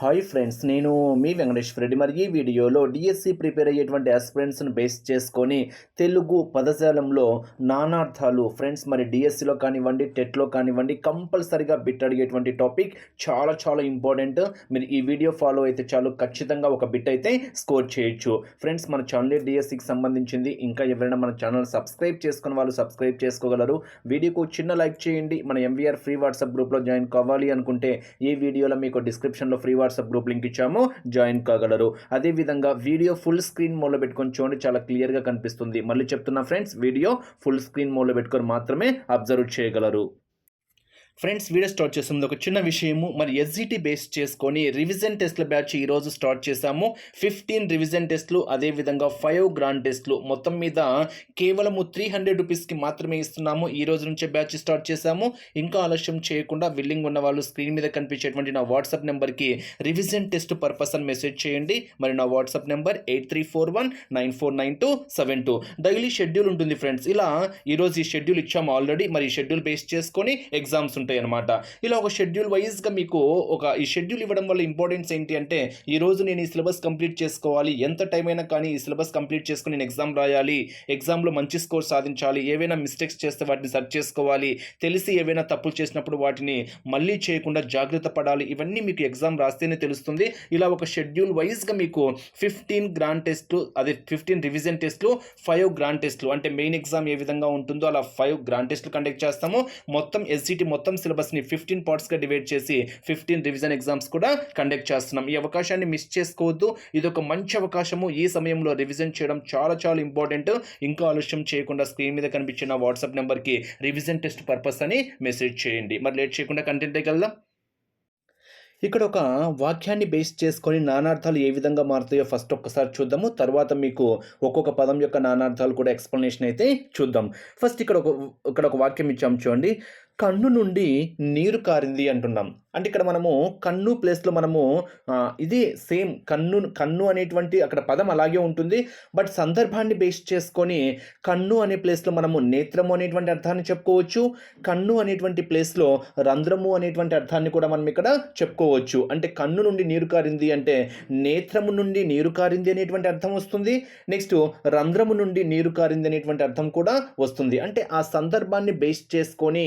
Hi friends నేను మీ వెంకటేశ్వర రెడ్డి. మరి ఈ వీడియోలో డిఎస్సి ప్రిపేర్ అయ్యేటువంటి ఆస్పిరెంట్స్ని బేస్ చేసుకొని తెలుగు పదజాలంలో నానార్థాలు ఫ్రెండ్స్ మరి డిఎస్సిలో కానివ్వండి టెట్లో కానివ్వండి కంపల్సరిగా బిట్ అడిగేటువంటి టాపిక్ చాలా చాలా ఇంపార్టెంట్ మీరు ఈ వీడియో ఫాలో అయితే చాలు. ఖచ్చితంగా ఒక బిట్ అయితే స్కోర్ చేయొచ్చు. ఫ్రెండ్స్ మన ఛానల్ డిఎస్సికి సంబంధించింది ఇంకా ఎవరైనా మన ఛానల్ సబ్స్క్రైబ్ చేసుకున్న వాళ్ళు సబ్స్క్రైబ్ చేసుకోగలరు. వీడియోకు చిన్న లైక్ చేయండి. మన ఎంవీఆర్ ఫ్రీ వాట్సాప్ గ్రూప్లో జాయిన్ కావాలి అనుకుంటే ఈ వీడియోలో మీకు డిస్క్రిప్షన్లో ఫ్రీ వాట్సాప్ గ్రూప్ లింక్ ఇచ్చాము జాయిన్ కాగలరు. అదేవిధంగా వీడియో ఫుల్ స్క్రీన్ మోడ్లో పెట్టుకొని చూడండి చాలా క్లియర్గా కనిపిస్తుంది. మళ్ళీ చెప్తున్నా ఫ్రెండ్స్ వీడియో ఫుల్ స్క్రీన్ మోడ్లో పెట్టుకొని మాత్రమే అబ్జర్వ్ చేయగలరు. ఫ్రెండ్స్ వీడియో స్టార్ట్ చేస్తుంది ఒక చిన్న విషయము. మరి ఎస్జిటి బేస్ చేసుకొని రివిజన్ టెస్ట్ల బ్యాచ్ ఈరోజు స్టార్ట్ చేశాము. ఫిఫ్టీన్ రివిజన్ టెస్ట్లు అదేవిధంగా ఫైవ్ గ్రాండ్ టెస్ట్లు మొత్తం మీద కేవలము త్రీ హండ్రెడ్ రూపీస్కి మాత్రమే ఇస్తున్నాము. ఈ రోజు నుంచే బ్యాచ్ స్టార్ట్ చేశాము. ఇంకా ఆలస్యం చేయకుండా విల్లింగ్ ఉన్న వాళ్ళు స్క్రీన్ మీద కనిపించేటువంటి నా వాట్సాప్ నెంబర్కి రివిజన్ టెస్ట్ పర్పస్ అని మెసేజ్ చేయండి. మరి నా WhatsApp number eight three four one nine four nine two seven two daily schedule ఉంటుంది ఫ్రెండ్స్. ఇలా ఈరోజు ఈ షెడ్యూల్ ఇచ్చాము ఆల్రెడీ మరి ఈ షెడ్యూల్ బేస్ చేసుకొని ఎగ్జామ్స్ ఉంటాయి. అనమాట ఇలా ఒక షెడ్యూల్ వైజ్గా మీకు ఒక ఈ షెడ్యూల్ ఇవ్వడం వల్ల ఇంపార్టెన్స్ ఏంటి అంటే ఈ రోజు నేను ఈ సిలబస్ కంప్లీట్ చేసుకోవాలి ఎంత టైం అయినా కానీ ఈ సిలబస్ కంప్లీట్ చేసుకుని నేను ఎగ్జామ్ రాయాలి ఎగ్జామ్లో మంచి స్కోర్ సాధించాలి ఏవైనా మిస్టేక్స్ చేస్తే వాటిని సర్చ్ చేసుకోవాలి తెలిసి ఏవైనా తప్పులు చేసినప్పుడు వాటిని మళ్ళీ చేయకుండా జాగ్రత్త పడాలి ఇవన్నీ మీకు ఎగ్జామ్ రాస్తేనే తెలుస్తుంది. ఇలా ఒక షెడ్యూల్ వైజ్గా మీకు ఫిఫ్టీన్ గ్రాండ్ టెస్ట్లు అదే ఫిఫ్టీన్ రివిజన్ టెస్ట్లు ఫైవ్ గ్రాండ్ టెస్ట్లు అంటే మెయిన్ ఎగ్జామ్ ఏ విధంగా ఉంటుందో అలా ఫైవ్ గ్రాండ్ టెస్ట్లు కండక్ట్ చేస్తాము. మొత్తం ఎస్సీటీ మొత్తం సిలబస్ని ఫిఫ్టీన్ పార్ట్స్గా డివైడ్ చేసి ఫిఫ్టీన్ రివిజన్ ఎగ్జామ్స్ కూడా కండక్ట్ చేస్తున్నాం. ఈ అవకాశాన్ని మిస్ చేసుకోవద్దు. ఇది ఒక మంచి అవకాశము. ఈ సమయంలో రివిజన్ చేయడం చాలా చాలా ఇంపార్టెంట్ ఇంకా ఆలస్యం చేయకుండా స్క్రీన్ మీద కనిపించిన వాట్సాప్ నెంబర్కి రివిజన్ టెస్ట్ పర్పస్ అని మెసేజ్ చేయండి. మరి లేట్ చేయకుండా కంటెంట్ వెళ్దాం. ఇక్కడ ఒక వాక్యాన్ని బేస్ చేసుకొని నానార్థాలు ఏ విధంగా మారుతాయో ఫస్ట్ ఒక్కసారి చూద్దాము. తర్వాత మీకు ఒక్కొక్క పదం యొక్క నానార్థాలు కూడా ఎక్స్ప్లెనేషన్ అయితే చూద్దాం. ఫస్ట్ ఇక్కడ ఒక ఇక్కడ ఒక వాక్యం ఇచ్చాము చూడండి. కన్ను నుండి నీరు కారింది అంటున్నాం. అంటే ఇక్కడ మనము కన్ను ప్లేస్లో మనము ఇది సేమ్ కన్ను కన్ను అనేటువంటి అక్కడ పదం అలాగే ఉంటుంది. బట్ సందర్భాన్ని బేస్ చేసుకొని కన్ను అనే ప్లేస్లో మనము నేత్రము అనేటువంటి అర్థాన్ని చెప్పుకోవచ్చు. కన్ను అనేటువంటి ప్లేస్లో రంధ్రము అనేటువంటి అర్థాన్ని కూడా మనం ఇక్కడ చెప్పుకోవచ్చు. అంటే కన్ను నుండి నీరు కారింది అంటే నేత్రము నుండి నీరు కారింది అనేటువంటి అర్థం వస్తుంది. నెక్స్ట్ రంధ్రము నుండి నీరు కారింది అనేటువంటి అర్థం కూడా వస్తుంది. అంటే ఆ సందర్భాన్ని బేస్ చేసుకొని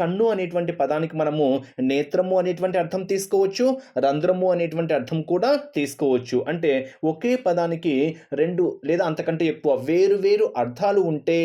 కన్ను అనేటువంటి పదానికి మనము నేత్రము అనేటువంటి అర్థం తీసుకోవచ్చు రంధ్రము అనేటువంటి అర్థం కూడా తీసుకోవచ్చు. అంటే ఒకే పదానికి రెండు లేదా అంతకంటే ఎక్కువ వేరు వేరు అర్థాలు ఉంటే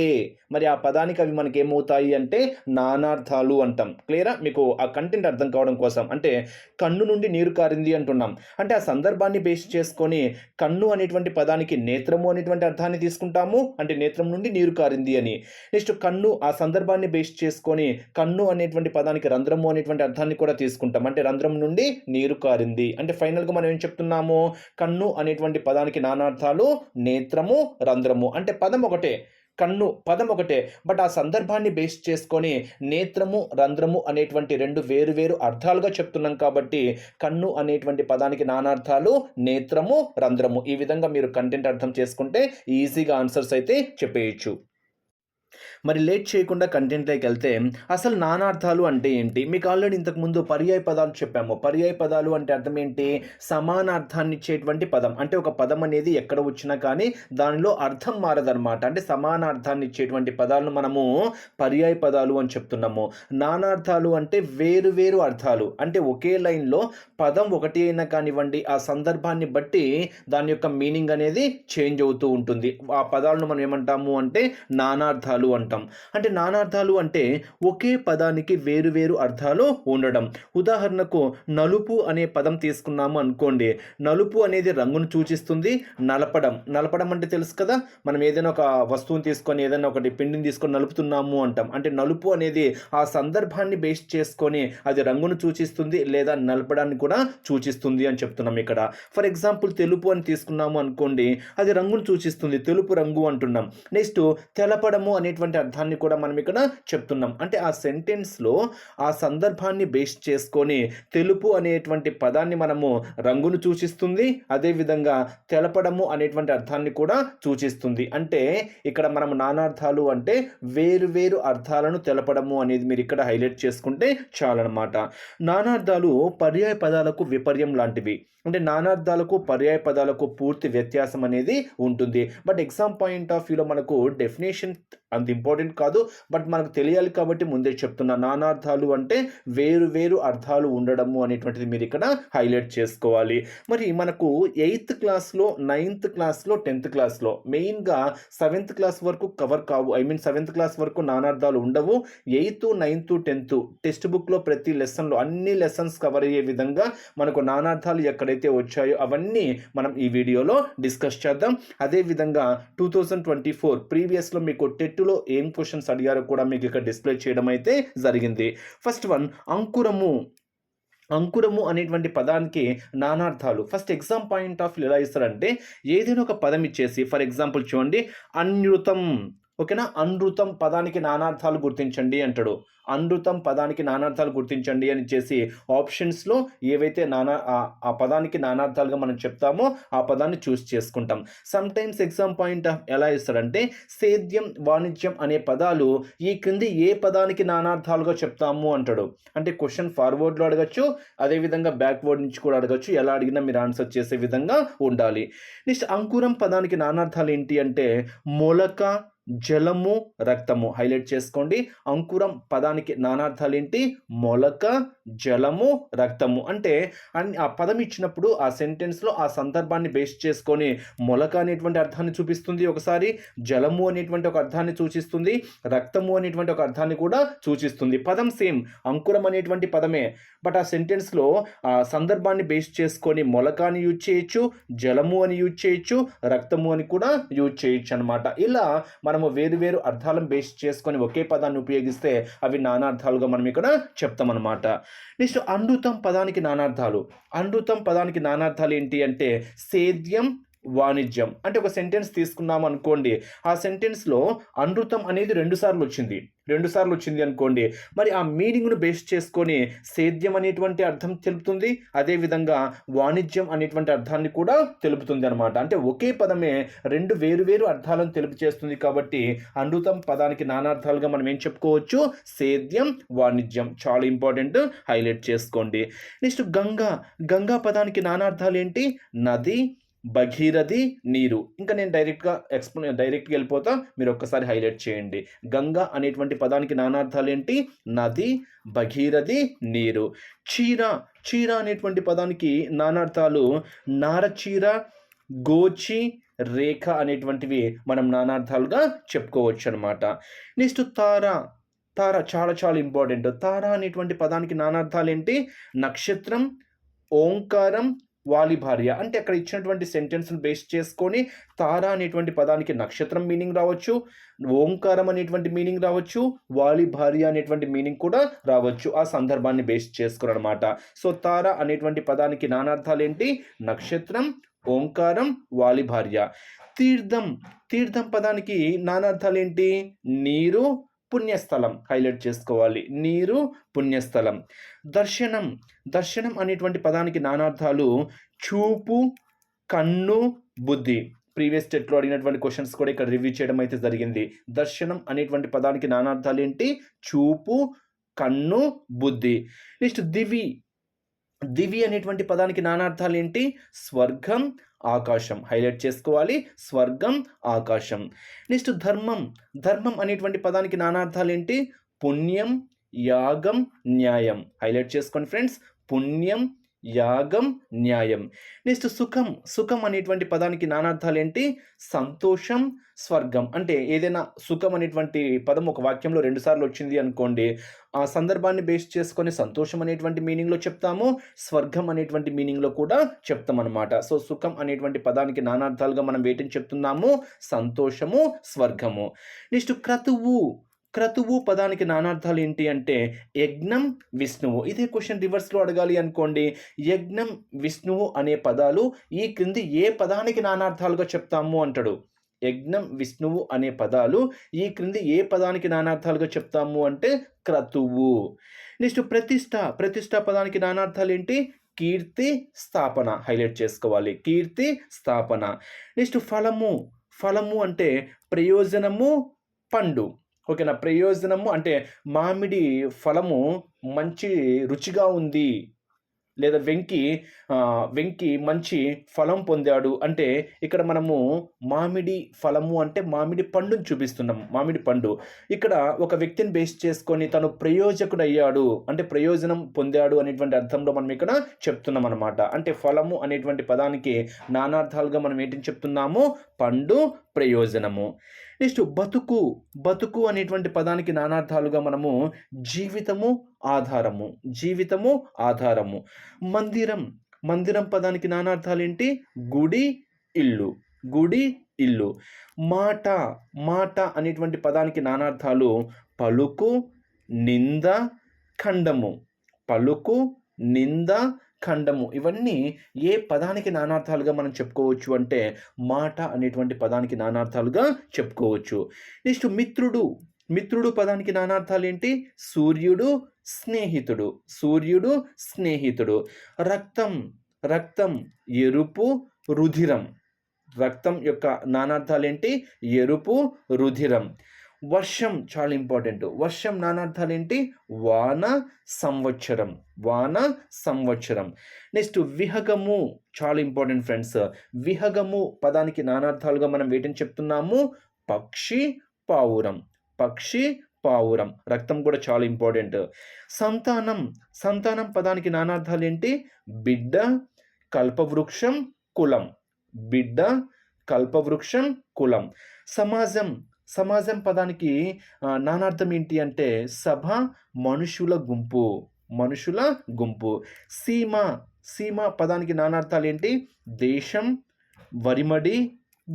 మరి ఆ పదానికి అవి మనకి ఏమవుతాయి అంటే నానార్థాలు అంటాం. క్లియరా? మీకు ఆ కంటెంట్ అర్థం కావడం కోసం. అంటే కన్ను నుండి నీరు కారింది అంటున్నాం. అంటే ఆ సందర్భాన్ని బేస్ చేసుకొని కన్ను అనేటువంటి పదానికి నేత్రము అనేటువంటి అర్థాన్ని తీసుకుంటాము. అంటే నేత్రం నుండి నీరు కారింది అని. నెక్స్ట్ కన్ను ఆ సందర్భాన్ని బేస్ చేసుకొని కన్ను అనేటువంటి పదానికి రంధ్రము అనేటువంటి అర్థాన్ని కూడా తీసుకుంటాం. అంటే రంధ్రం నుండి నీరు కారింది. అంటే ఫైనల్గా మనం ఏం చెప్తున్నాము? కన్ను అనేటువంటి పదానికి నానార్థాలు నేత్రము రంధ్రము. అంటే పదం ఒకటే కన్ను పదం ఒకటే. బట్ ఆ సందర్భాన్ని బేస్ చేసుకొని నేత్రము రంధ్రము అనేటువంటి రెండు వేరు వేరు అర్థాలుగా చెప్తున్నాం కాబట్టి కన్ను అనేటువంటి పదానికి నానార్థాలు నేత్రము రంధ్రము. ఈ విధంగా మీరు కంటెంట్ అర్థం చేసుకుంటే ఈజీగా ఆన్సర్స్ అయితే చెప్పేయచ్చు. మరి లేట్ చేయకుండా కంటెంట్లోకి వెళ్తే అసలు నానార్థాలు అంటే ఏంటి? మీకు ఆల్రెడీ ఇంతకుముందు పర్యాయ పదాలు చెప్పాము. పర్యాయ పదాలు అంటే అర్థం ఏంటి? సమానార్థాన్ని ఇచ్చేటువంటి పదం. అంటే ఒక పదం అనేది ఎక్కడ వచ్చినా కానీ దానిలో అర్థం మారదన్నమాట. అంటే సమాన అర్థాన్ని ఇచ్చేటువంటి పదాలను మనము పర్యాయ పదాలు అని చెప్తున్నాము. నానార్థాలు అంటే వేరు వేరు అర్థాలు. అంటే ఒకే లైన్లో పదం ఒకటి అయినా కానివ్వండి ఆ సందర్భాన్ని బట్టి దాని యొక్క మీనింగ్ అనేది చేంజ్ అవుతూ ఉంటుంది. ఆ పదాలను మనం ఏమంటాము అంటే నానార్థాలు అంటాం. అంటే నానార్థాలు అంటే ఒకే పదానికి వేరు వేరు అర్థాలు ఉండడం. ఉదాహరణకు నలుపు అనే పదం తీసుకున్నాము అనుకోండి. నలుపు అనేది రంగును సూచిస్తుంది నలపడం. నలపడం అంటే తెలుసు కదా? మనం ఏదైనా ఒక వస్తువుని తీసుకొని ఏదైనా ఒకటి పిండిని తీసుకొని నలుపుతున్నాము అంటాం. అంటే నలుపు అనేది ఆ సందర్భాన్ని బేస్ చేసుకొని అది రంగును సూచిస్తుంది లేదా నలపడాన్ని కూడా సూచిస్తుంది అని చెప్తున్నాం ఇక్కడ. ఫర్ ఎగ్జాంపుల్ తెలుపు అని తీసుకున్నాము అనుకోండి అది రంగును సూచిస్తుంది. తెలుపు రంగు అంటున్నాం. నెక్స్ట్ తెలపడము అనేటువంటి అర్థాన్ని కూడా మనం ఇక్కడ చెప్తున్నాం. అంటే ఆ సెంటెన్స్లో ఆ సందర్భాన్ని బేస్ చేసుకొని తెలుపు అనేటువంటి పదాన్ని మనము రంగును సూచిస్తుంది. అదేవిధంగా తెలపడము అనేటువంటి అర్థాన్ని కూడా సూచిస్తుంది. అంటే ఇక్కడ మనం నానార్థాలు అంటే వేరు వేరు అర్థాలను తెలపడము అనేది మీరు ఇక్కడ హైలైట్ చేసుకుంటే చాలన్నమాట. నానార్థాలు పర్యాయ పదాలకు విపర్యం లాంటివి. అంటే నానార్థాలకు పర్యాయ పదాలకు పూర్తి వ్యత్యాసం అనేది ఉంటుంది. బట్ ఎగ్జామ్ పాయింట్ ఆఫ్ వ్యూలో మనకు డెఫినేషన్ అంత ఇంపార్టెంట్ కాదు. బట్ మనకు తెలియాలి కాబట్టి ముందే చెప్తున్నా నానార్థాలు అంటే వేరు వేరు అర్థాలు ఉండడము అనేటువంటిది మీరు ఇక్కడ హైలైట్ చేసుకోవాలి. మరి మనకు ఎయిత్ క్లాస్లో నైన్త్ క్లాస్లో టెన్త్ క్లాస్లో మెయిన్గా సెవెంత్ క్లాస్ వరకు కవర్ కావు. ఐ మీన్ సెవెంత్ క్లాస్ వరకు నానార్థాలు ఉండవు. ఎయిత్ నైన్త్ టెన్త్ టెక్స్ట్ బుక్లో ప్రతి లెసన్లో అన్ని లెసన్స్ కవర్ అయ్యే విధంగా మనకు నానార్థాలు ఎక్కడైతే వచ్చాయో అవన్నీ మనం ఈ వీడియోలో డిస్కస్ చేద్దాం. అదేవిధంగా టూ థౌజండ్ ట్వంటీ ఫోర్ ప్రీవియస్లో మీకు టెట్లో ఏం క్వశ్చన్స్ అడిగారో కూడా మీకు ఇక్కడ డిస్ప్లే చేయడం అయితే జరిగింది. First one అంకురము. అంకురము అనేటువంటి పదానికి నానార్థాలు. ఫస్ట్ ఎగ్జామ్ పాయింట్ ఆఫ్ ఎలా ఇస్తారంటే ఏదైనా ఒక పదం ఇచ్చేసి ఫర్ ఎగ్జాంపుల్ చూడండి అన్యుతం. ఓకేనా? అనృతం పదానికి నానార్థాలు గుర్తించండి అంటాడు. అనృతం పదానికి నానార్థాలు గుర్తించండి అని చేసి ఆప్షన్స్లో ఏవైతే నానా ఆ- పదానికి నానార్థాలుగా మనం చెప్తామో ఆ పదాన్ని చూస్ చేసుకుంటాం. Sometimes exam point of ఎలా ఇస్తాడంటే సేద్యం వాణిజ్యం అనే పదాలు ఈ క్రింది ఏ పదానికి నానార్థాలుగా చెప్తాము అంటాడు. అంటే క్వశ్చన్ ఫార్వర్డ్లో అడగచ్చు అదేవిధంగా బ్యాక్వర్డ్ నుంచి కూడా అడగచ్చు ఎలా అడిగినా మీరు ఆన్సర్ చేసే విధంగా ఉండాలి. నెక్స్ట్ అంకురం పదానికి నానార్థాలు ఏంటి అంటే మొలక జలము రక్తము. హైలైట్ చేసుకోండి. అంకురం పదానికి నానార్థాలు ఏంటి మొలక జలము రక్తము. అంటే ఆ పదం ఇచ్చినప్పుడు ఆ సెంటెన్స్లో ఆ సందర్భాన్ని బేస్ చేసుకొని మొలక అనేటువంటి అర్థాన్ని చూపిస్తుంది ఒకసారి. జలము అనేటువంటి ఒక అర్థాన్ని సూచిస్తుంది. రక్తము అనేటువంటి ఒక అర్థాన్ని కూడా సూచిస్తుంది. పదం సేమ్. అంకురం అనేటువంటి పదమే. బట్ ఆ సెంటెన్స్లో ఆ సందర్భాన్ని బేస్ చేసుకొని మొలకాన్ని యూజ్ చేయొచ్చు జలము అని యూజ్ చేయొచ్చు రక్తము అని కూడా యూజ్ చేయొచ్చు అనమాట ఇలా మనము వేరు వేరు అర్థాలను బేస్ చేసుకొని ఒకే పదాన్ని ఉపయోగిస్తే అవి నానార్థాలుగా మనం ఇక్కడ చెప్తామన్నమాట. నెక్స్ట్ అనృతం పదానికి నానార్థాలు. అనృతం పదానికి నానార్థాలు ఏంటి అంటే సేద్యం వాణిజ్యం. అంటే ఒక సెంటెన్స్ తీసుకున్నాం అనుకోండి ఆ సెంటెన్స్లో అనృతం అనేది రెండు సార్లు వచ్చింది. రెండు సార్లు వచ్చింది అనుకోండి మరి ఆ మీనింగ్ను బేస్ చేసుకొని సేద్యం అనేటువంటి అర్థం తెలుపుతుంది అదేవిధంగా వాణిజ్యం అనేటువంటి అర్థాన్ని కూడా తెలుపుతుంది అనమాట అంటే ఒకే పదమే రెండు వేరు వేరు అర్థాలను తెలుపు చేస్తుంది కాబట్టి అనృతం పదానికి నానార్థాలుగా మనం ఏం చెప్పుకోవచ్చు? సేద్యం వాణిజ్యం. చాలా ఇంపార్టెంట్ హైలైట్ చేసుకోండి. నెక్స్ట్ గంగా. గంగా పదానికి నానార్థాలు ఏంటి? నది భగీరథి నీరు. ఇంకా నేను డైరెక్ట్గా ఎక్స్ప్లెయిన్ డైరెక్ట్గా వెళ్ళిపోతా. మీరు ఒక్కసారి హైలైట్ చేయండి. గంగా అనేటువంటి పదానికి నానార్థాలు ఏంటి? నది భగీరథి నీరు. చీర చీర అనేటువంటి పదానికి నానార్థాలు నారచీర గోచి రేఖ అనేటువంటివి మనం నానార్థాలుగా చెప్పుకోవచ్చు అనమాట నెక్స్ట్ తార. తార చాలా చాలా ఇంపార్టెంట్. తార అనేటువంటి పదానికి నానార్థాలు ఏంటి? నక్షత్రం ఓంకారం వాలి భార్య. అంటే అక్కడ ఇచ్చినటువంటి సెంటెన్స్ని బేస్ చేసుకొని తార అనేటువంటి పదానికి నక్షత్రం మీనింగ్ రావచ్చు ఓంకారం అనేటువంటి మీనింగ్ రావచ్చు వాలి భార్య అనేటువంటి మీనింగ్ కూడా రావచ్చు. ఆ సందర్భాన్ని బేస్ చేసుకుని అనమాట సో తార అనేటువంటి పదానికి నానార్థాలు ఏంటి నక్షత్రం ఓంకారం వాలి భార్య. తీర్థం తీర్థం పదానికి నానార్థాలు ఏంటి నీరు పుణ్యస్థలం హైలైట్ చేసుకోవాలి. నీరు పుణ్యస్థలం. దర్శనం. దర్శనం అనేటువంటి పదానికి నానార్థాలు చూపు కన్ను బుద్ధి. ప్రీవియస్ టెట్లో అడిగినటువంటి క్వశ్చన్స్ కూడా ఇక్కడ రివ్యూ చేయడం అయితే జరిగింది. దర్శనం అనేటువంటి పదానికి నానార్థాలు ఏంటి? చూపు కన్ను బుద్ధి. నెక్స్ట్ దివి. దివి అనేటువంటి పదానికి నానార్థాలు ఏంటి? స్వర్గం ఆకాశం. హైలైట్ చేసుకోవాలి. స్వర్గం ఆకాశం. నెక్స్ట్ ధర్మం. ధర్మం అనేటువంటి పదానికి నానార్థాలు ఏంటి పుణ్యం యాగం న్యాయం. హైలైట్ చేసుకోండి ఫ్రెండ్స్. పుణ్యం యాగం న్యాయం. నెక్స్ట్ సుఖం. సుఖం అనేటువంటి పదానికి నానార్థాలు ఏంటి సంతోషం స్వర్గం. అంటే ఏదైనా సుఖం అనేటువంటి పదం ఒక వాక్యంలో రెండుసార్లు వచ్చింది అనుకోండి ఆ సందర్భాన్ని బేస్ చేసుకొని సంతోషం అనేటువంటి మీనింగ్లో చెప్తాము స్వర్గం అనేటువంటి మీనింగ్లో కూడా చెప్తామన్నమాట. సో సుఖం అనేటువంటి పదానికి నానార్థాలుగా మనం వేటిని చెప్తున్నాము? సంతోషము స్వర్గము. నెక్స్ట్ క్రతువు. క్రతువు పదానికి నానార్థాలు ఏంటి అంటే యజ్ఞం విష్ణువు. ఇదే క్వశ్చన్ రివర్స్లో అడగాలి అనుకోండి. యజ్ఞం విష్ణువు అనే పదాలు ఈ క్రింది ఏ పదానికి నానార్థాలుగా చెప్తాము అంటాడు? యజ్ఞం విష్ణువు అనే పదాలు ఈ క్రింది ఏ పదానికి నానార్థాలుగా చెప్తాము అంటే క్రతువు. నెక్స్ట్ ప్రతిష్ట ప్రతిష్ట పదానికి నానార్థాలు ఏంటి? కీర్తి స్థాపన. హైలైట్ చేసుకోవాలి. కీర్తి స్థాపన. నెక్స్ట్ ఫలము ఫలము అంటే ప్రయోజనము పండు. ఓకేనా? ప్రయోజనము అంటే మామిడి ఫలము మంచి రుచిగా ఉంది లేదా వెంకి వెంకి మంచి ఫలం పొందాడు అంటే ఇక్కడ మనము మామిడి ఫలము అంటే మామిడి పండుని చూపిస్తున్నాం. మామిడి పండు. ఇక్కడ ఒక వ్యక్తిని బేస్ చేసుకొని తను ప్రయోజకుడయ్యాడు అంటే ప్రయోజనం పొందాడు అనేటువంటి అర్థంలో మనం ఇక్కడ చెప్తున్నాం అనమాట అంటే ఫలము అనేటువంటి పదానికి నానార్థాలుగా మనం ఏంటి చెప్తున్నాము? పండు ప్రయోజనము. నెక్స్ట్ బతుకు బతుకు అనేటువంటి పదానికి నానార్థాలుగా మనము జీవితము ఆధారము జీవితము ఆధారము. మందిరం మందిరం పదానికి నానార్థాలు ఏంటి గుడి ఇల్లు గుడి ఇల్లు. మాట మాట అనేటువంటి పదానికి నానార్థాలు పలుకు నింద ఖండము. పలుకు నింద ఖండము. ఇవన్నీ ఏ పదానికి నానార్థాలుగా మనం చెప్పుకోవచ్చు అంటే మాట అనేటువంటి పదానికి నానార్థాలుగా చెప్పుకోవచ్చు. నెక్స్ట్ మిత్రుడు. మిత్రుడు పదానికి నానార్థాలు ఏంటి? సూర్యుడు స్నేహితుడు. సూర్యుడు స్నేహితుడు. రక్తం. రక్తం ఎరుపు రుధిరం. రక్తం యొక్క నానార్థాలు ఏంటి? ఎరుపు రుధిరం. వర్షం చాలా ఇంపార్టెంట్. వర్షం నానార్థాలు ఏంటి వాన సంవత్సరం. వాన సంవత్సరం. నెక్స్ట్ విహగము చాలా ఇంపార్టెంట్ ఫ్రెండ్స్. విహగము పదానికి నానార్థాలుగా మనం వేటిని చెప్తున్నాము? పక్షి పావురం. పక్షి పావురం. రక్తం కూడా చాలా ఇంపార్టెంట్. సంతానం. సంతానం పదానికి నానార్థాలు ఏంటి బిడ్డ కల్పవృక్షం కులం. బిడ్డ కల్పవృక్షం కులం. సమాజం. సమాజం పదానికి నానార్థం ఏంటి అంటే సభ మనుషుల గుంపు మనుషుల గుంపు. సీమ సీమ పదానికి నానార్థాలు ఏంటి? దేశం వరిమడి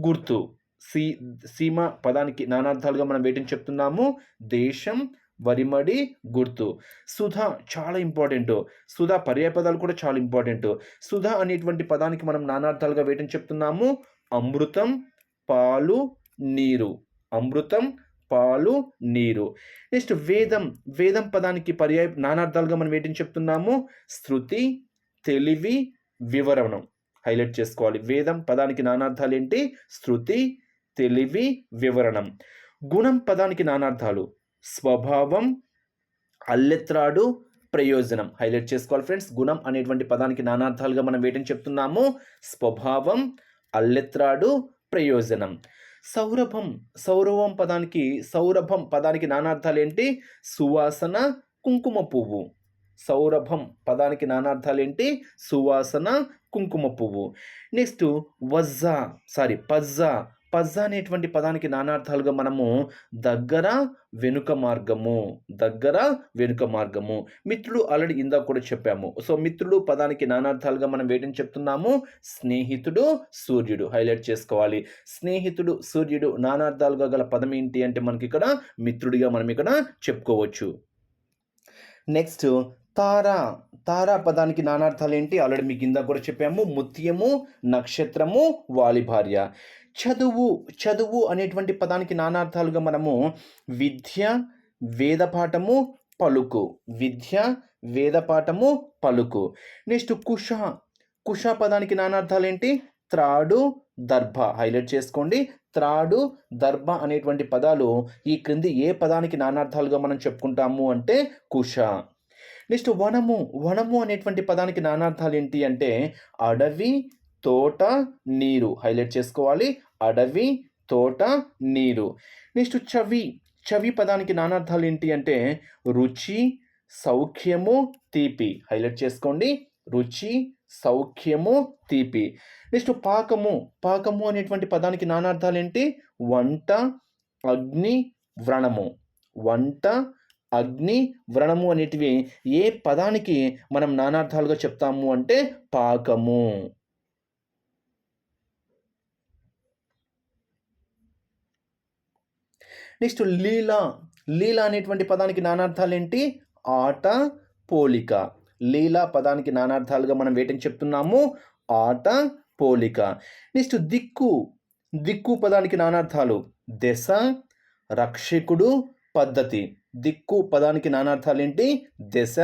గుర్తు. సీ సీమ పదానికి నానార్థాలుగా మనం వేటిని చెప్తున్నాము? దేశం వరిమడి గుర్తు. సుధా చాలా ఇంపార్టెంట్. సుధా పర్యాయ పదాలు కూడా చాలా ఇంపార్టెంట్. సుధా అనేటువంటి పదానికి మనం నానార్థాలుగా వేటిని చెప్తున్నాము? అమృతం పాలు నీరు. అమృతం పాలు నీరు. నెక్స్ట్ వేదం. వేదం పదానికి పర్యాయ నానార్థాలుగా మనం వేటిని చెప్తున్నాము? శృతి తెలివి వివరణం. హైలైట్ చేసుకోవాలి. వేదం పదానికి నానార్థాలు ఏంటి? శృతి తెలివి వివరణం. గుణం పదానికి నానార్థాలు. స్వభావం అల్లెత్రాడు ప్రయోజనం. హైలైట్ చేసుకోవాలి ఫ్రెండ్స్. గుణం అనేటువంటి పదానికి నానార్థాలుగా మనం వేటిని చెప్తున్నాము? స్వభావం అల్లెత్రాడు ప్రయోజనం. సౌరభం సౌరభం పదానికి సౌరభం పదానికి నానార్థాలు ఏంటి సువాసన కుంకుమ పువ్వు. సౌరభం పదానికి నానార్థాలు ఏంటి సువాసన కుంకుమ పువ్వు. Next వజ్జా sorry పజ్జా. పజ్జా అనేటువంటి పదానికి నానార్థాలుగా మనము దగ్గర వెనుక మార్గము దగ్గర వెనుక మార్గము. మిత్రుడు ఆల్రెడీ ఇందాక కూడా చెప్పాము. సో మిత్రుడు పదానికి నానార్థాలుగా మనం వేటిని చెప్తున్నాము. స్నేహితుడు సూర్యుడు. హైలైట్ చేసుకోవాలి. స్నేహితుడు సూర్యుడు నానార్థాలుగా గల పదం ఏంటి అంటే మనకి ఇక్కడ మిత్రుడిగా మనం ఇక్కడ చెప్పుకోవచ్చు. నెక్స్ట్ తారా. తారా పదానికి నానార్థాలు ఏంటి? ఆల్రెడీ మీకు ఇందాక కూడా చెప్పాము. ముత్యము నక్షత్రము వాలి భార్య చదువు చదువు అనేటువంటి పదానికి నానార్థాలుగా మనము విద్య వేదపాఠము పలుకు. విద్య వేదపాఠము పలుకు. నెక్స్ట్ కుష. కుష పదానికి నానార్థాలు ఏంటి త్రాడు దర్భ. హైలైట్ చేసుకోండి. త్రాడు దర్భ అనేటువంటి పదాలు ఈ క్రింది ఏ పదానికి నానార్థాలుగా మనం చెప్పుకుంటాము అంటే కుష. నెక్స్ట్ వనము. వనము అనేటువంటి పదానికి నానార్థాలు ఏంటి అంటే అడవి తోట నీరు. హైలైట్ చేసుకోవాలి. అడవి తోట నీరు. నెక్స్ట్ చవి. చవి పదానికి నానార్థాలు ఏంటి అంటే రుచి సౌఖ్యము తీపి. హైలైట్ చేసుకోండి. రుచి సౌఖ్యము తీపి. నెక్స్ట్ పాకము. పాకము అనేటువంటి పదానికి నానార్థాలు ఏంటి? వంట అగ్ని వ్రణము. వంట అగ్ని వ్రణము అనేటివి ఏ పదానికి మనం నానార్థాలుగా చెప్తాము అంటే పాకము. నెక్స్ట్ లీలా. లీలా అనేటువంటి పదానికి నానార్థాలు ఏంటి ఆట పోలిక. లీలా పదానికి నానార్థాలుగా మనం వేటని చెప్తున్నాము? ఆట పోలిక. నెక్స్ట్ దిక్కు. దిక్కు పదానికి నానార్థాలు. దశ రక్షకుడు పద్ధతి. దిక్కు పదానికి నానార్థాలు ఏంటి దశ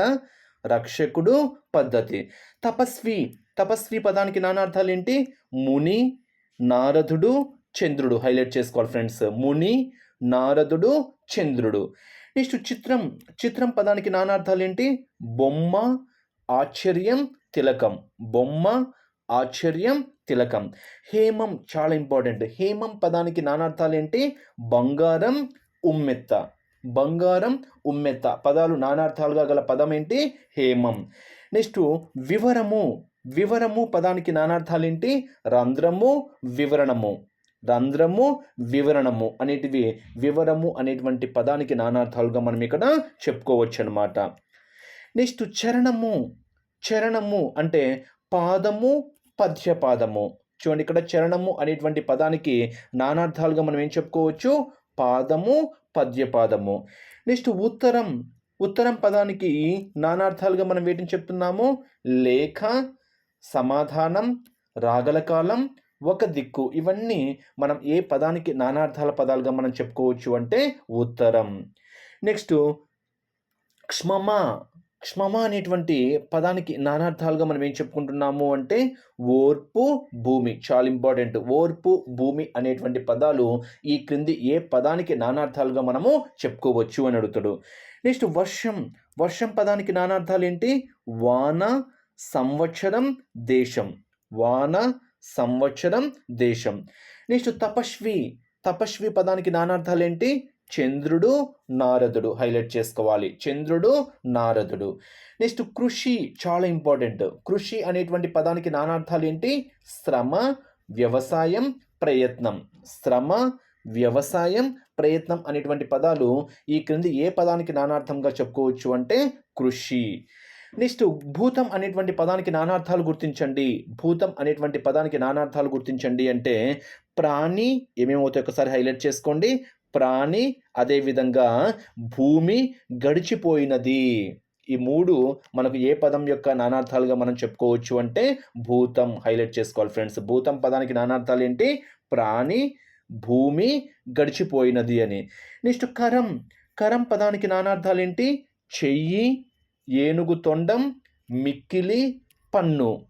రక్షకుడు పద్ధతి. తపస్వి. తపస్వి పదానికి నానార్థాలు ఏంటి ముని నారదుడు చంద్రుడు. హైలైట్ చేసుకోవాలి ఫ్రెండ్స్. ముని నారదుడు చంద్రుడు. నెక్స్ట్ చిత్రం చిత్రం పదానికి నానార్థాలు ఏంటి బొమ్మ ఆశ్చర్యం తిలకం. బొమ్మ ఆశ్చర్యం తిలకం. హేమం చాలా ఇంపార్టెంట్. హేమం పదానికి నానార్థాలు ఏంటి బంగారం ఉమ్మెత్త. బంగారం ఉమ్మెత్త. పదాలు నానార్థాలుగా గల పదం ఏంటి? హేమం. నెక్స్ట్ వివరము. వివరము పదానికి నానార్థాలు ఏంటి రంధ్రము వివరణము. రంధ్రము వివరణము అనేటివి వివరము అనేటువంటి పదానికి నానార్థాలుగా మనం ఇక్కడ చెప్పుకోవచ్చు అనమాట నెక్స్ట్ చరణము. చరణము అంటే పాదము పద్యపాదము. చూడండి ఇక్కడ చరణము అనేటువంటి పదానికి నానార్థాలుగా మనం ఏం చెప్పుకోవచ్చు? పాదము పద్యపాదము. నెక్స్ట్ ఉత్తరం. ఉత్తరం పదానికి నానార్థాలుగా మనం వేటిని చెప్తున్నాము? లేఖ సమాధానం రాగల కాలం ఒక దిక్కు. ఇవన్నీ మనం ఏ పదానికి నానార్థాల పదాలుగా మనం చెప్పుకోవచ్చు అంటే ఉత్తరం. నెక్స్ట్ క్ష్మమ. క్ష్మమ అనేటువంటి పదానికి నానార్థాలుగా మనం ఏం చెప్పుకుంటున్నాము అంటే ఓర్పు భూమి. చాలా ఇంపార్టెంట్ ఓర్పు భూమి అనేటువంటి పదాలు ఈ క్రింది ఏ పదానికి నానార్థాలుగా మనము చెప్పుకోవచ్చు అని అడుగుతాడు. నెక్స్ట్ వర్షం. వర్షం పదానికి నానార్థాలు ఏంటి? వాన సంవత్సరం దేశం. వాన సంవత్సరం దేశం. నెక్స్ట్ తపస్వి. తపస్వి పదానికి నానార్థాలు ఏంటి చంద్రుడు నారదుడు. హైలైట్ చేసుకోవాలి. చంద్రుడు నారదుడు. నెక్స్ట్ కృషి. చాలా ఇంపార్టెంట్. కృషి అనేటువంటి పదానికి నానార్థాలు ఏంటి శ్రమ వ్యవసాయం ప్రయత్నం. శ్రమ వ్యవసాయం ప్రయత్నం అనేటువంటి పదాలు ఈ క్రింది ఏ పదానికి నానార్థంగా చెప్పుకోవచ్చు అంటే కృషి. నెక్స్ట్ భూతం అనేటువంటి పదానికి నానార్థాలు గుర్తించండి. భూతం అనేటువంటి పదానికి నానార్థాలు గుర్తించండి అంటే ప్రాణి ఏమేమవుతాయి ఒకసారి హైలైట్ చేసుకోండి. ప్రాణి అదేవిధంగా భూమి గడిచిపోయినది. ఈ మూడు మనకు ఏ పదం యొక్క నానార్థాలుగా మనం చెప్పుకోవచ్చు అంటే భూతం హైలైట్ చేసుకోవాలి ఫ్రెండ్స్. భూతం పదానికి నానార్థాలు ఏంటి? ప్రాణి భూమి గడిచిపోయినది అని. నెక్స్ట్ కరం కరం పదానికి నానార్థాలు ఏంటి? చెయ్యి ఏనుగు తొండం మిక్కిలి పన్ను.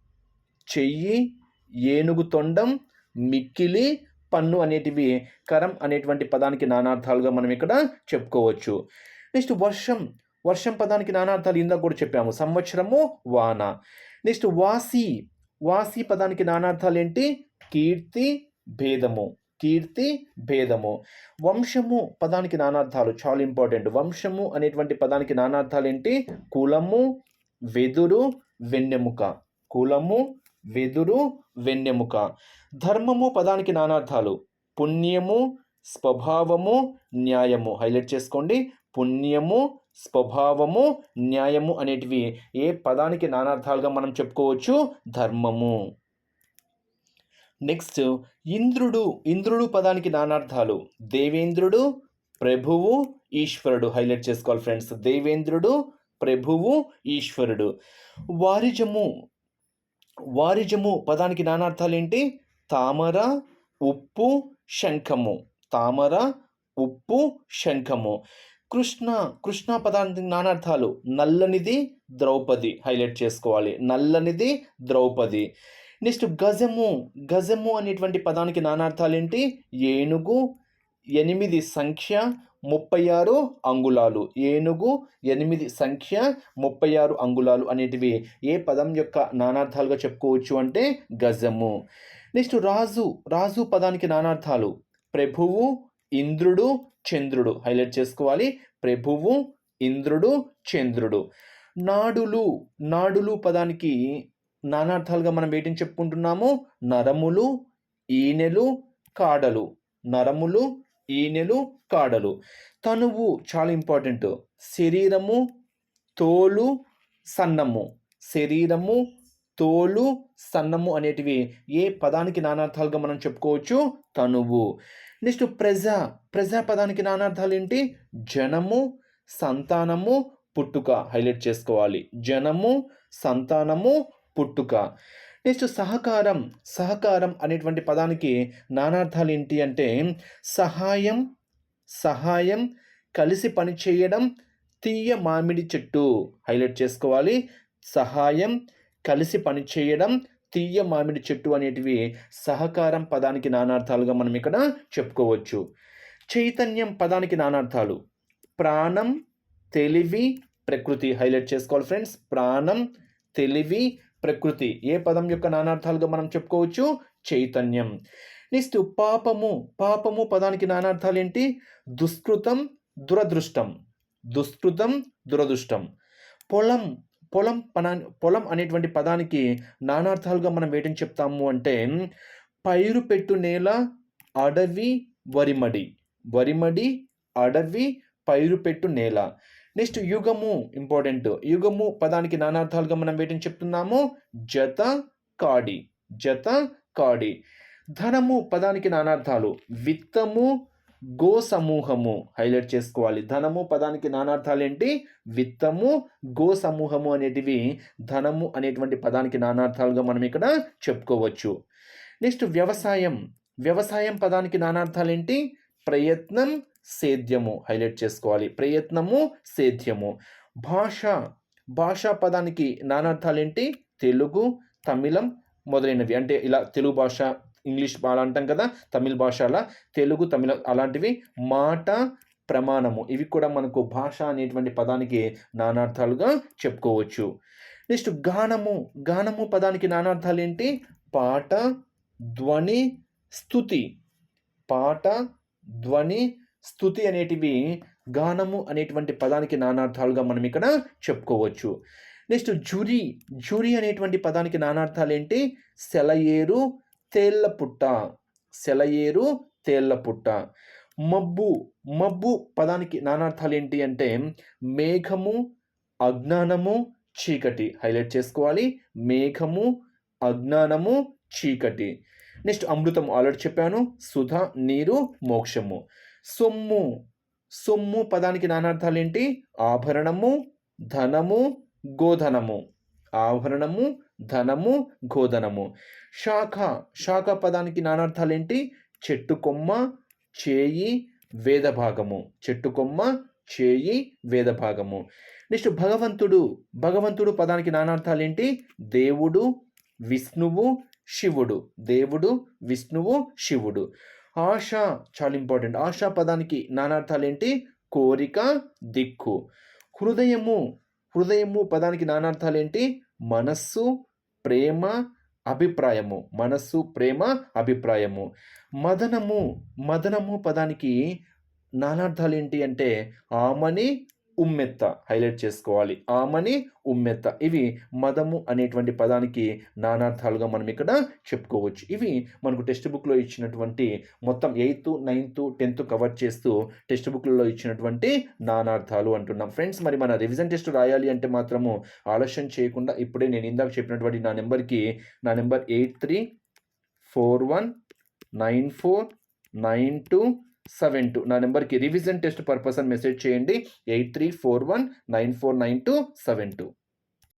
చెయ్యి ఏనుగు తొండం మిక్కిలి పన్ను అనేటివి కరం అనేటువంటి పదానికి నానార్థాలుగా మనం ఇక్కడ చెప్పుకోవచ్చు. నెక్స్ట్ వర్షం. వర్షం పదానికి నానార్థాలు ఇందాక కూడా చెప్పాము. సంవత్సరము వాన. నెక్స్ట్ వాసి. వాసి పదానికి నానార్థాలు ఏంటి? కీర్తి భేదము. కీర్తి భేదము. వంశము పదానికి నానార్థాలు చాలా ఇంపార్టెంట్ వంశము అనేటువంటి పదానికి నానార్థాలు ఏంటి కులము వెదురు వెన్నెముక. కులము వెదురు వెన్నెముక. ధర్మము పదానికి నానార్థాలు. పుణ్యము స్వభావము న్యాయము. హైలైట్ చేసుకోండి. పుణ్యము స్వభావము న్యాయము అనేటివి ఏ పదానికి నానార్థాలుగా మనం చెప్పుకోవచ్చు? ధర్మము. నెక్స్ట్ ఇంద్రుడు ఇంద్రుడు పదానికి నానార్థాలు. దేవేంద్రుడు ప్రభువు ఈశ్వరుడు. హైలైట్ చేసుకోవాలి ఫ్రెండ్స్. దేవేంద్రుడు ప్రభువు ఈశ్వరుడు. వారిజము వారిజము పదానికి నానార్థాలు ఏంటి తామర ఉప్పు శంఖము. తామర ఉప్పు శంఖము. కృష్ణ కృష్ణ పదానికి నానార్థాలు. నల్లనిది ద్రౌపది. హైలైట్ చేసుకోవాలి. నల్లనిది ద్రౌపది. నెక్స్ట్ గజము. గజము అనేటువంటి పదానికి నానార్థాలు ఏంటి ఏనుగు ఎనిమిది సంఖ్య ముప్పై ఆరు అంగుళాలు. ఏనుగు ఎనిమిది సంఖ్య ముప్పై ఆరు అంగుళాలు అనేటివి ఏ పదం యొక్క నానార్థాలుగా చెప్పుకోవచ్చు అంటే గజము. నెక్స్ట్ రాజు. రాజు పదానికి నానార్థాలు. ప్రభువు ఇంద్రుడు చంద్రుడు. హైలైట్ చేసుకోవాలి. ప్రభువు ఇంద్రుడు చంద్రుడు. నాడులు. నాడులు పదానికి నానార్థాలుగా మనం వేటిని చెప్పుకుంటున్నాము? నరములు ఈనెలు కాడలు. నరములు ఈనెలు కాడలు. తనువు చాలా ఇంపార్టెంట్ శరీరము తోలు సన్నము. శరీరము తోలు సన్నము అనేటివి ఏ పదానికి నానార్థాలుగా మనం చెప్పుకోవచ్చు? తనువు. నెక్స్ట్ ప్రజ. ప్రజా పదానికి నానార్థాలు ఏంటి? జనము సంతానము పుట్టుక. హైలైట్ చేసుకోవాలి. జనము సంతానము పుట్టుక. నెక్స్ట్ సహకారం సహకారం అనేటువంటి పదానికి నానార్థాలు ఏంటి అంటే సహాయం సహాయం కలిసి పని చేయడం తీయ మామిడి చెట్టు హైలైట్ చేసుకోవాలి. సహాయం కలిసి పని చేయడం తీయ మామిడి చెట్టు అనేటివి సహకారం పదానికి నానార్థాలుగా మనం ఇక్కడ చెప్పుకోవచ్చు. చైతన్యం పదానికి నానార్థాలు. ప్రాణం తెలివి ప్రకృతి హైలైట్ చేసుకోవాలి ఫ్రెండ్స్. ప్రాణం తెలివి ప్రకృతి. ఏ పదం యొక్క నానార్థాలుగా మనం చెప్పుకోవచ్చు? చైతన్యం. నెక్స్ట్ పాపము. పాపము పదానికి నానార్థాలు ఏంటి దుష్కృతం దురదృష్టం. దుష్కృతం దురదృష్టం. పొలం. పొలం పనా పొలం అనేటువంటి పదానికి నానార్థాలుగా మనం వేటిని చెప్తాము అంటే పైరు పెట్టు నేల అడవి వరిమడి. వరిమడి అడవి పైరు పెట్టు నేల. నెక్స్ట్ యుగము ఇంపార్టెంట్. యుగము పదానికి నానార్థాలుగా మనం వేటిని చెప్తున్నాము? జత కాడి. జత కాడి. ధనము పదానికి నానార్థాలు. విత్తము గో సమూహము. హైలైట్ చేసుకోవాలి. ధనము పదానికి నానార్థాలు ఏంటి? విత్తము గో సమూహము అనేటివి ధనము అనేటువంటి పదానికి నానార్థాలుగా మనం ఇక్కడ చెప్పుకోవచ్చు. నెక్స్ట్ వ్యవసాయం. వ్యవసాయం పదానికి నానార్థాలు ఏంటి? ప్రయత్నం సేద్యము. హైలైట్ చేసుకోవాలి. ప్రయత్నము సేద్యము. భాష. భాషా పదానికి నానార్థాలు ఏంటి తెలుగు తమిళం మొదలైనవి. అంటే ఇలా తెలుగు భాష ఇంగ్లీష్ అలా అంటాం కదా తమిళ భాష అలా తెలుగు తమిళ అలాంటివి మాట ప్రమాణము. ఇవి కూడా మనకు భాష అనేటువంటి పదానికి నానార్థాలుగా చెప్పుకోవచ్చు. నెక్స్ట్ గానము. గానము పదానికి నానార్థాలు ఏంటి పాట ధ్వని స్థుతి పాట ధ్వని స్థుతి అనేటివి గానము అనేటువంటి పదానికి నానార్థాలుగా మనం ఇక్కడ చెప్పుకోవచ్చు. నెక్స్ట్ జురి జురి అనేటువంటి పదానికి నానార్థాలు ఏంటి? సెలయేరు తేళ్ళ పుట్ట. సెలయేరు తేళ్ళ పుట్ట. మబ్బు మబ్బు పదానికి నానార్థాలు ఏంటి అంటే మేఘము అజ్ఞానము చీకటి. హైలైట్ చేసుకోవాలి. మేఘము అజ్ఞానము చీకటి. నెక్స్ట్ అమృతం ఆల్రెడీ చెప్పాను. సుధ నీరు మోక్షము. సొమ్ము. సొమ్ము పదానికి నానార్థాలు ఏంటి ఆభరణము ధనము గోధనము. ఆభరణము ధనము గోధనము. శాఖ. శాఖ పదానికి నానార్థాలు ఏంటి చెట్టు కొమ్మ చేయి వేదభాగము. చెట్టు కొమ్మ చేయి వేదభాగము. నెక్స్ట్ భగవంతుడు. భగవంతుడు పదానికి నానార్థాలు ఏంటి దేవుడు విష్ణువు శివుడు దేవుడు విష్ణువు శివుడు. ఆశ చాలా ఇంపార్టెంట్ ఆశ పదానికి నానార్థాలు ఏంటి కోరిక దిక్కు. హృదయము హృదయము పదానికి నానార్థాలు ఏంటి మనస్సు ప్రేమ అభిప్రాయము. మనస్సు ప్రేమ అభిప్రాయము. మదనము మదనము పదానికి నానార్థాలు ఏంటి అంటే ఆమని ఉమ్మెత్త హైలైట్ చేసుకోవాలి. ఆమని ఉమ్మెత్త. ఇవి మదము అనేటువంటి పదానికి నానార్థాలుగా మనం ఇక్కడ చెప్పుకోవచ్చు. ఇవి మనకు టెక్స్ట్ బుక్లో ఇచ్చినటువంటి మొత్తం ఎయిత్ నైన్త్ టెన్త్ కవర్ చేస్తూ టెక్స్ట్ బుక్లలో ఇచ్చినటువంటి నానార్థాలు అంటున్నాం. ఫ్రెండ్స్ మరి మన రివిజన్ టెస్ట్ రాయాలి అంటే మాత్రము ఆలస్యం చేయకుండా ఇప్పుడే నేను ఇందాక చెప్పినటువంటి నా నెంబర్కి నా number eight three four one nine four nine two seven two. నా నెంబర్కి రివిజన్ టెస్ట్ పర్పస్ అని మెసేజ్ చేయండి. Eight three four one nine four nine two seven two.